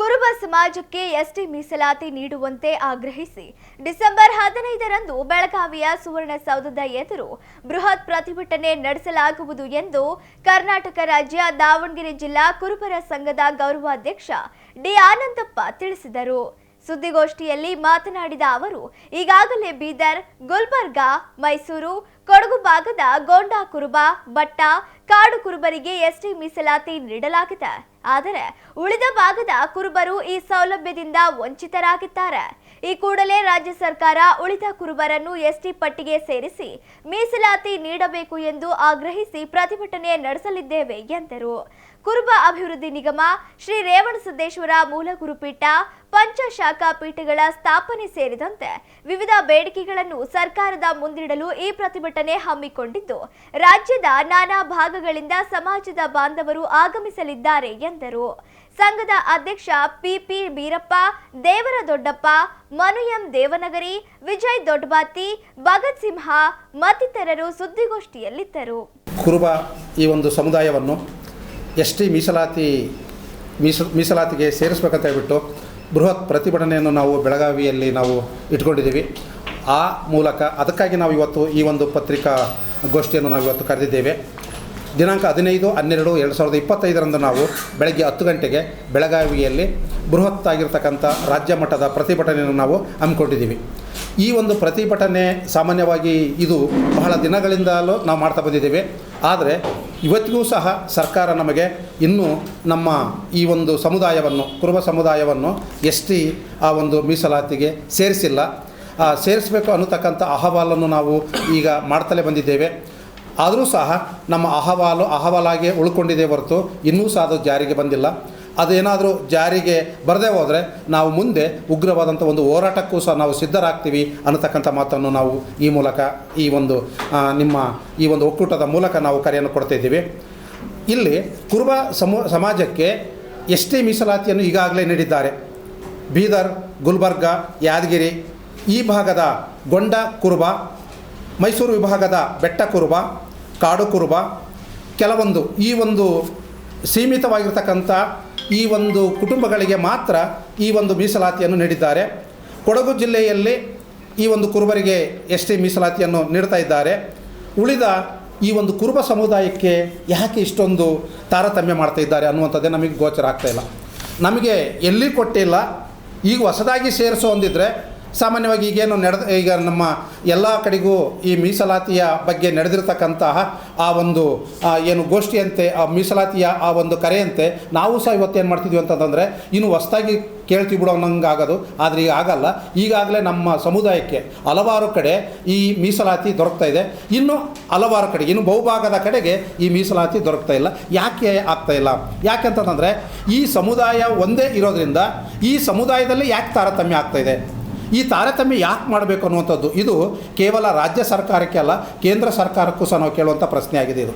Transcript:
ಕುರುಬ ಸಮಾಜಕ್ಕೆ ಎಸ್ಟಿ ಮೀಸಲಾತಿ ನೀಡುವಂತೆ ಆಗ್ರಹಿಸಿ ಡಿಸೆಂಬರ್ ಹದಿನೈದರಂದು ಬೆಳಗಾವಿಯ ಸುವರ್ಣಸೌಧದ ಎದುರು ಬೃಹತ್ ಪ್ರತಿಭಟನೆ ನಡೆಸಲಾಗುವುದು ಎಂದು ಕರ್ನಾಟಕ ರಾಜ್ಯ ದಾವಣಗೆರೆ ಜಿಲ್ಲಾ ಕುರುಬರ ಸಂಘದ ಗೌರವಾಧ್ಯಕ್ಷ ಡಿ ಆನಂದಪ್ಪ ತಿಳಿಸಿದರು. ಸುದ್ದಿಗೋಷ್ಠಿಯಲ್ಲಿ ಮಾತನಾಡಿದ ಅವರು, ಈಗಾಗಲೇ ಬೀದರ್, ಗುಲ್ಬರ್ಗಾ, ಮೈಸೂರು, ಕೊಡಗು ಭಾಗದ ಗೋಂಡಾ ಕುರುಬ, ಬಟ್ಟ, ಕಾಡು ಕುರುಬರಿಗೆ ಎಸ್ಟಿ ಮೀಸಲಾತಿ ನೀಡಲಾಗಿದೆ. ಆದರೆ ಉಳಿದ ಭಾಗದ ಕುರುಬರು ಈ ಸೌಲಭ್ಯದಿಂದ ವಂಚಿತರಾಗಿದ್ದಾರೆ. ಈ ಕೂಡಲೇ ರಾಜ್ಯ ಸರ್ಕಾರ ಉಳಿದ ಕುರುಬರನ್ನು ಎಸ್ಟಿ ಪಟ್ಟಿಗೆ ಸೇರಿಸಿ ಮೀಸಲಾತಿ ನೀಡಬೇಕು ಎಂದು ಆಗ್ರಹಿಸಿ ಪ್ರತಿಭಟನೆ ನಡೆಸಲಿದ್ದೇವೆ ಎಂದರು. ಕುರುಬ ಅಭಿವೃದ್ಧಿ ನಿಗಮ, ಶ್ರೀ ರೇವಣಸಿದ್ದೇಶ್ವರ ಮೂಲ ಗುರುಪೀಠ ಪಂಚಶಾಖಾ ಪೀಠಗಳ ಸ್ಥಾಪನೆ ಸೇರಿದಂತೆ ವಿವಿಧ ಬೇಡಿಕೆಗಳನ್ನು ಸರ್ಕಾರದ ಮುಂದಿಡಲು ಈ ಪ್ರತಿಭಟನೆ ಹಮ್ಮಿಕೊಂಡಿದ್ದು, ರಾಜ್ಯದ ನಾನಾ ಭಾಗಗಳಿಂದ ಸಮಾಜದ ಬಾಂಧವರು ಆಗಮಿಸಲಿದ್ದಾರೆ ಎಂದರು. ಸಂಘದ ಅಧ್ಯಕ್ಷ P P Beerappa, Devara Doddappa, Manu M Devanagari, Vijay Doddabathi Bhagat Simha ಮತ್ತಿತರರು ಸುದ್ದಿಗೋಷ್ಠಿಯಲ್ಲಿದ್ದರು. ಕುರುಬ ಈ ಒಂದು ಸಮುದಾಯವನ್ನು ಎಸ್ ಟಿ ಮೀಸಲಾತಿ ಮೀಸ ಮೀಸಲಾತಿಗೆ ಸೇರಿಸ್ಬೇಕಂತ ಹೇಳ್ಬಿಟ್ಟು ಬೃಹತ್ ಪ್ರತಿಭಟನೆಯನ್ನು ನಾವು ಬೆಳಗಾವಿಯಲ್ಲಿ ನಾವು ಇಟ್ಕೊಂಡಿದ್ದೀವಿ. ಆ ಮೂಲಕ ಅದಕ್ಕಾಗಿ ನಾವು ಇವತ್ತು ಈ ಒಂದು ಪತ್ರಿಕಾ ಗೋಷ್ಠಿಯನ್ನು ನಾವು ಇವತ್ತು ಕರೆದಿದ್ದೇವೆ. ದಿನಾಂಕ ಹದಿನೈದು, ಹನ್ನೆರಡು, ಎರಡು ಸಾವಿರದ ಇಪ್ಪತ್ತೈದರಂದು ನಾವು ಬೆಳಗ್ಗೆ ಹತ್ತು ಗಂಟೆಗೆ ಬೆಳಗಾವಿಯಲ್ಲಿ ಬೃಹತ್ತಾಗಿರ್ತಕ್ಕಂಥ ರಾಜ್ಯ ಮಟ್ಟದ ಪ್ರತಿಭಟನೆಯನ್ನು ನಾವು ಹಮ್ಮಿಕೊಂಡಿದ್ದೀವಿ. ಈ ಒಂದು ಪ್ರತಿಭಟನೆ ಸಾಮಾನ್ಯವಾಗಿ ಇದು ಬಹಳ ದಿನಗಳಿಂದಲೂ ನಾವು ಮಾಡ್ತಾ ಬಂದಿದ್ದೇವೆ. ಆದರೆ ಇವತ್ತಿಗೂ ಸಹ ಸರ್ಕಾರ ನಮಗೆ ಇನ್ನೂ ನಮ್ಮ ಈ ಒಂದು ಸಮುದಾಯವನ್ನು, ಕುರುಬ ಸಮುದಾಯವನ್ನು ಎಸ್ ಆ ಒಂದು ಮೀಸಲಾತಿಗೆ ಸೇರಿಸಿಲ್ಲ. ಸೇರಿಸಬೇಕು ಅನ್ನತಕ್ಕಂಥ ಅಹವಾಲನ್ನು ನಾವು ಈಗ ಮಾಡ್ತಲೇ ಬಂದಿದ್ದೇವೆ. ಆದರೂ ಸಹ ನಮ್ಮ ಅಹವಾಲು, ಅಹವಾಲಾಗಿ ಉಳ್ಕೊಂಡಿದೆ ಹೊರತು ಇನ್ನೂ ಸಹ ಅದು ಜಾರಿಗೆ ಬಂದಿಲ್ಲ. ಅದೇನಾದರೂ ಜಾರಿಗೆ ಬರದೇ ಹೋದರೆ ನಾವು ಮುಂದೆ ಉಗ್ರವಾದಂಥ ಒಂದು ಹೋರಾಟಕ್ಕೂ ಸಹ ನಾವು ಸಿದ್ಧರಾಗ್ತೀವಿ ಅನ್ನತಕ್ಕಂಥ ಮಾತನ್ನು ನಾವು ಈ ಮೂಲಕ ಈ ಒಂದು ನಿಮ್ಮ ಈ ಒಂದು ಒಕ್ಕೂಟದ ಮೂಲಕ ನಾವು ಕರೆಯನ್ನು ಕೊಡ್ತಾಯಿದ್ದೀವಿ ಇಲ್ಲಿ ಕುರುಬ ಸಮೂ, ಸಮಾಜಕ್ಕೆ ಎಷ್ಟೇ ಮೀಸಲಾತಿಯನ್ನು ಈಗಾಗಲೇ ನೀಡಿದ್ದಾರೆ. ಬೀದರ್, ಗುಲ್ಬರ್ಗ, ಯಾದಗಿರಿ, ಈ ಭಾಗದ ಗೊಂಡ ಕುರುಬ, ಮೈಸೂರು ವಿಭಾಗದ ಬೆಟ್ಟ ಕುರುಬ, ಕಾಡು ಕುರುಬ, ಕೆಲವೊಂದು ಈ ಒಂದು ಸೀಮಿತವಾಗಿರ್ತಕ್ಕಂಥ ಈ ಒಂದು ಕುಟುಂಬಗಳಿಗೆ ಮಾತ್ರ ಈ ಒಂದು ಮೀಸಲಾತಿಯನ್ನು ನೀಡಿದ್ದಾರೆ. ಕೊಡಗು ಜಿಲ್ಲೆಯಲ್ಲಿ ಈ ಒಂದು ಕುರುಬರಿಗೆ ಎಸ್ ಟಿ ಮೀಸಲಾತಿಯನ್ನು ನೀಡ್ತಾ ಇದ್ದಾರೆ. ಉಳಿದ ಈ ಒಂದು ಕುರುಬ ಸಮುದಾಯಕ್ಕೆ ಯಾಕೆ ಇಷ್ಟೊಂದು ತಾರತಮ್ಯ ಮಾಡ್ತಾ ಇದ್ದಾರೆ ಅನ್ನುವಂಥದ್ದೇ ನಮಗೆ ಗೋಚರ ಆಗ್ತಾ ಇಲ್ಲ. ನಮಗೆ ಎಲ್ಲಿ ಕೊಟ್ಟಿಲ್ಲ, ಈಗ ಹೊಸದಾಗಿ ಸೇರಿಸೋ ಒಂದಿದ್ರೆ ಸಾಮಾನ್ಯವಾಗಿ ಈಗೇನು ನಡೆದ ಈಗ ನಮ್ಮ ಎಲ್ಲ ಕಡೆಗೂ ಈ ಮೀಸಲಾತಿಯ ಬಗ್ಗೆ ನಡೆದಿರತಕ್ಕಂತಹ ಆ ಒಂದು ಏನು ಗೋಷ್ಠಿಯಂತೆ, ಆ ಮೀಸಲಾತಿಯ ಆ ಒಂದು ಕರೆಯಂತೆ ನಾವು ಸಹ ಇವತ್ತು ಏನು ಮಾಡ್ತಿದ್ವಿ ಅಂತಂದರೆ ಇನ್ನು ಹೊಸದಾಗಿ ಕೇಳ್ತೀವಿ ಬಿಡೋ ಆಗೋದು ಆದರೆ ಈಗ ಆಗಲ್ಲ. ಈಗಾಗಲೇ ನಮ್ಮ ಸಮುದಾಯಕ್ಕೆ ಹಲವಾರು ಕಡೆ ಈ ಮೀಸಲಾತಿ ದೊರಕ್ತಾ ಇದೆ. ಇನ್ನು ಹಲವಾರು ಕಡೆ, ಇನ್ನು ಬಹುಭಾಗದ ಕಡೆಗೆ ಈ ಮೀಸಲಾತಿ ದೊರಕ್ತಾ ಇಲ್ಲ. ಯಾಕೆ ಆಗ್ತಾ ಇಲ್ಲ? ಯಾಕೆಂತಂದರೆ ಈ ಸಮುದಾಯ ಒಂದೇ ಇರೋದ್ರಿಂದ ಈ ಸಮುದಾಯದಲ್ಲಿ ಯಾಕೆ ತಾರತಮ್ಯ ಆಗ್ತಾ ಇದೆ? ಈ ತಾರತಮ್ಯ ಯಾಕೆ ಮಾಡಬೇಕು ಅನ್ನುವಂಥದ್ದು, ಇದು ಕೇವಲ ರಾಜ್ಯ ಸರ್ಕಾರಕ್ಕೆ ಅಲ್ಲ, ಕೇಂದ್ರ ಸರ್ಕಾರಕ್ಕೂ ಸಹ ನಾವು ಕೇಳುವಂಥ ಪ್ರಶ್ನೆ ಆಗಿದೆ ಇದು.